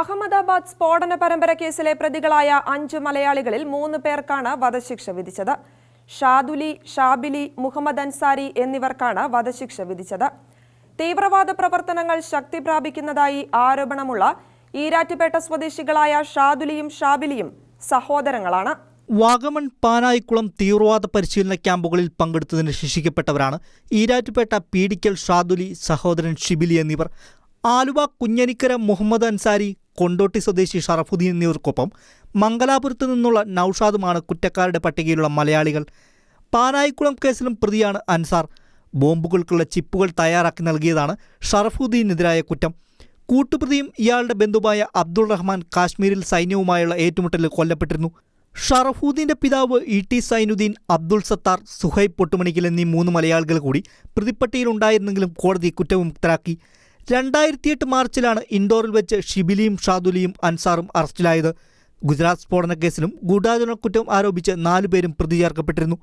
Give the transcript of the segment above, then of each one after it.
അഹമ്മദാബാദ് സ്ഫോടന പരമ്പര കേസിലെ പ്രതികളായ അഞ്ച് മലയാളികളിൽ മൂന്ന് പേർക്കാണ് വധശിക്ഷ വിധിച്ചത്. ഷാദുലി ഷാബിലി മുഹമ്മദ് അൻസാരി എന്നിവർക്കാണ് വധശിക്ഷ വിധിച്ചത്. തീവ്രവാദ പ്രവർത്തനങ്ങൾ ശക്തി പ്രാപിക്കുന്നതായി ആരോപണമുള്ള ഈരാറ്റുപേട്ട സ്വദേശികളായ ഷാദുലിയും ഷാബിലിയും സഹോദരങ്ങളാണ്. വാഗമൺ പാനായിക്കുളം തീവ്രവാദ പരിശീലന ക്യാമ്പുകളിൽ പങ്കെടുത്തതിന് ശിക്ഷിക്കപ്പെട്ടവരാണ് ഈരാറ്റുപേട്ട പീഡിക്കൽ ഷാദുലി സഹോദരൻ ഷിബിലി എന്നിവർ. ആലുവ കുഞ്ഞനിക്കര മുഹമ്മദ് അൻസാരി കൊണ്ടോട്ടി സ്വദേശി ഷറഫുദ്ദീൻ എന്നിവർക്കൊപ്പം മംഗലാപുരത്ത് നിന്നുള്ള നൌഷാദുമാണ് കുറ്റക്കാരുടെ പട്ടികയിലുള്ള മലയാളികൾ. പാനായിക്കുളം കേസിലും പ്രതിയാണ് അൻസാർ. ബോംബുകൾക്കുള്ള ചിപ്പുകൾ തയ്യാറാക്കി നൽകിയതാണ് ഷറഫുദ്ദീനെതിരായ കുറ്റം. കൂട്ടുപ്രതിയും ഇയാളുടെ ബന്ധുവായ അബ്ദുൾ റഹ്മാൻ കാശ്മീരിൽ സൈന്യവുമായുള്ള ഏറ്റുമുട്ടലിൽ കൊല്ലപ്പെട്ടിരുന്നു. ഷറഫുദ്ദീന്റെ പിതാവ് ഇ ടി സൈനുദ്ദീൻ അബ്ദുൾ സത്താർ സുഹൈബ് പൊട്ടുമണിക്കൽ എന്നീ മൂന്ന് മലയാളികൾ കൂടി പ്രതിപ്പട്ടിയിലുണ്ടായിരുന്നെങ്കിലും കോടതി കുറ്റവിമുക്തരാക്കി. രണ്ടായിരത്തിയെട്ട് മാർച്ചിലാണ് ഇൻഡോറിൽ വെച്ച് ഷിബിലിയും ഷാദുലിയും അൻസാറും അറസ്റ്റിലായത്. ഗുജറാത്ത് സ്ഫോടന കേസിലും ഗൂഢാചരണ കുറ്റം ആരോപിച്ച് നാലുപേരും പ്രതി ചേർക്കപ്പെട്ടിരുന്നു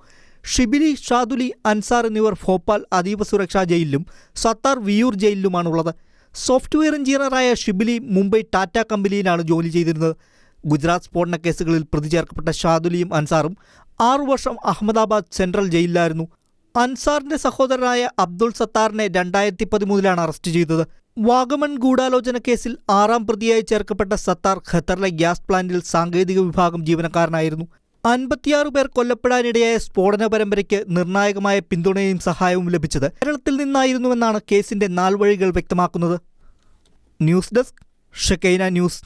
ഷിബിലി ഷാദുലി അൻസാർ എന്നിവർ ഭോപ്പാൽ അതീവ സുരക്ഷാ ജയിലിലും സത്താർ വിയൂർ ജയിലിലുമാണുള്ളത്. സോഫ്റ്റ്വെയർ എഞ്ചിനീയറായ ഷിബിലി മുംബൈ ടാറ്റ കമ്പനിയിലാണ് ജോലി ചെയ്തിരുന്നത്. ഗുജറാത്ത് സ്ഫോടന കേസുകളിൽ പ്രതി ചേർക്കപ്പെട്ട ഷാദുലിയും അൻസാറും ആറു വർഷം അഹമ്മദാബാദ് സെൻട്രൽ ജയിലിലായിരുന്നു. അൻസാറിന്റെ സഹോദരനായ അബ്ദുൾ സത്താറിനെ രണ്ടായിരത്തി പതിമൂന്നിലാണ് അറസ്റ്റ് ചെയ്തത്. വാഗമൺ ഗൂഢാലോചന കേസിൽ ആറാം പ്രതിയായി ചേർക്കപ്പെട്ട സത്താർ ഖത്തറിലെ ഗ്യാസ് പ്ലാന്റിൽ സാങ്കേതിക വിഭാഗം ജീവനക്കാരനായിരുന്നു. അൻപത്തിയാറ് പേർ കൊല്ലപ്പെടാനിടയായ സ്ഫോടന പരമ്പരയ്ക്ക് നിർണായകമായ പിന്തുണയും സഹായവും ലഭിച്ചത് കേരളത്തിൽ നിന്നായിരുന്നുവെന്നാണ് കേസിന്റെ നാൾവഴികൾ വ്യക്തമാക്കുന്നത്. News desk Shekinah news.